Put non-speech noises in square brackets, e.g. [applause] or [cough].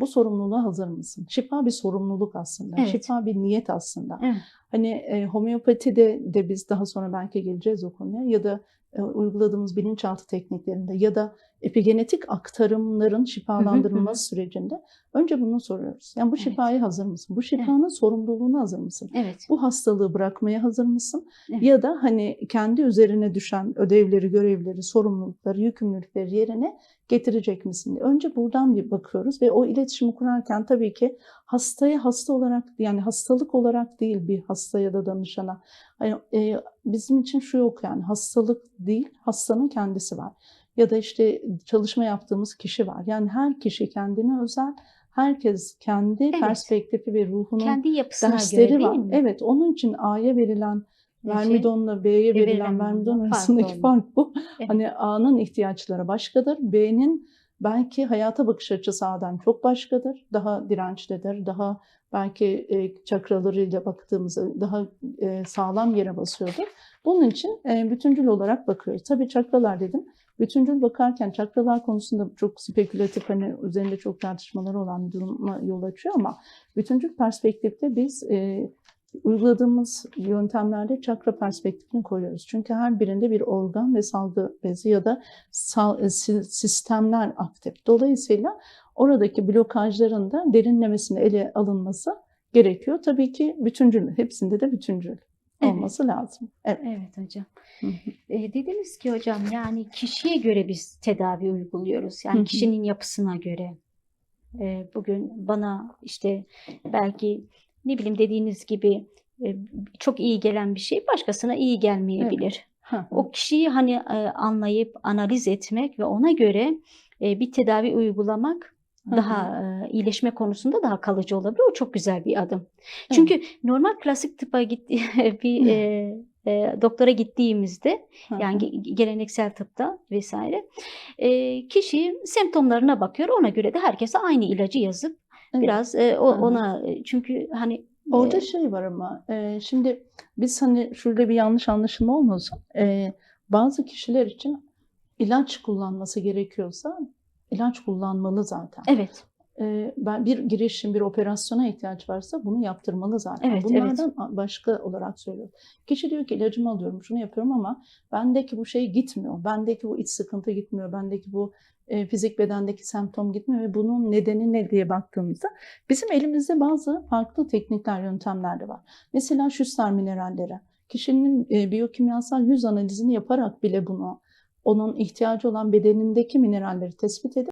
bu sorumluluğa hazır mısın? Şifa bir sorumluluk aslında. Evet. Şifa bir niyet aslında. Evet. Hani e, homeopatide de biz daha sonra belki geleceğiz o konuya ya da e, uyguladığımız bilinçaltı tekniklerinde ya da epigenetik aktarımların şifalandırılması sürecinde önce bunu soruyoruz. Yani bu Evet. şifaya hazır mısın? Bu şifanın sorumluluğuna hazır mısın? Evet. Bu hastalığı bırakmaya hazır mısın? Evet. Ya da hani kendi üzerine düşen ödevleri, görevleri, sorumlulukları, yükümlülükleri yerine getirecek misin. Önce buradan bir bakıyoruz ve o iletişimi kurarken tabii ki hastaya hasta olarak yani hastalık olarak değil bir hasta ya da danışana. Hani, e, bizim için şu yok yani hastalık değil hastanın kendisi var. Ya da işte çalışma yaptığımız kişi var. Yani her kişi kendine özel, herkes kendi Evet. perspektifi ve ruhunun Kendi yapısına dersleri göre var. mi? Evet, onun için A'ya verilen vermidonla B'ye verilen vermidon arasındaki fark bu. Evet. Hani A'nın ihtiyaçları başkadır. B'nin belki hayata bakış açısı A'dan çok başkadır. Daha dirençlidir. Daha belki e, çakralarıyla baktığımızda daha e, sağlam yere basıyordur. Bunun için e, bütüncül olarak bakıyoruz. Tabii çakralar dedim. Bütüncül bakarken çakralar konusunda çok spekülatif hani üzerinde çok tartışmaları olan bir duruma yol açıyor ama bütüncül perspektifte biz e, uyguladığımız yöntemlerde çakra perspektifini koyuyoruz. Çünkü her birinde bir organ ve salgı bezi ya da sal- e, si- sistemler aktif. Dolayısıyla oradaki blokajların da derinlemesine ele alınması gerekiyor. Tabii ki bütüncül, hepsinde de bütüncül Evet. olması lazım. Evet. Evet hocam. Hı hı. E, dediniz ki hocam yani kişiye göre biz tedavi uyguluyoruz. Hı Yani hı. kişinin yapısına göre. E, bugün bana işte belki ne bileyim dediğiniz gibi e, çok iyi gelen bir şey başkasına iyi gelmeyebilir. Hı hı. O kişiyi hani e, anlayıp analiz etmek ve ona göre e, bir tedavi uygulamak Hı hı. daha e, iyileşme konusunda daha kalıcı olabilir. O çok güzel bir adım. Çünkü normal klasik tıpa gitti [laughs] bir e, e, doktora gittiğimizde Hı hı. yani ge- geleneksel tıpta vesaire e, kişi semptomlarına bakıyor. Ona göre de herkese aynı ilacı yazıp Evet. Biraz e, o, ona çünkü hani Orada e, şey var ama e, şimdi biz hani şurada bir yanlış anlaşılma olmasın. E, bazı kişiler için ilaç kullanması gerekiyorsa ilaç kullanmalı zaten. evet ben bir girişim, bir operasyona ihtiyaç varsa bunu yaptırmalı zaten. Evet, Bunlardan başka olarak söylüyorum. Kişi diyor ki ilacımı alıyorum, şunu yapıyorum ama bendeki bu şey gitmiyor. Bendeki bu iç sıkıntı gitmiyor. Bendeki bu e, fizik bedendeki semptom gitmiyor ve bunun nedeni ne diye baktığımızda bizim elimizde bazı farklı teknikler, yöntemler de var. Mesela şüster mineralleri. Kişinin e, biyokimyasal yüz analizini yaparak bile bunu onun ihtiyacı olan bedenindeki mineralleri tespit edip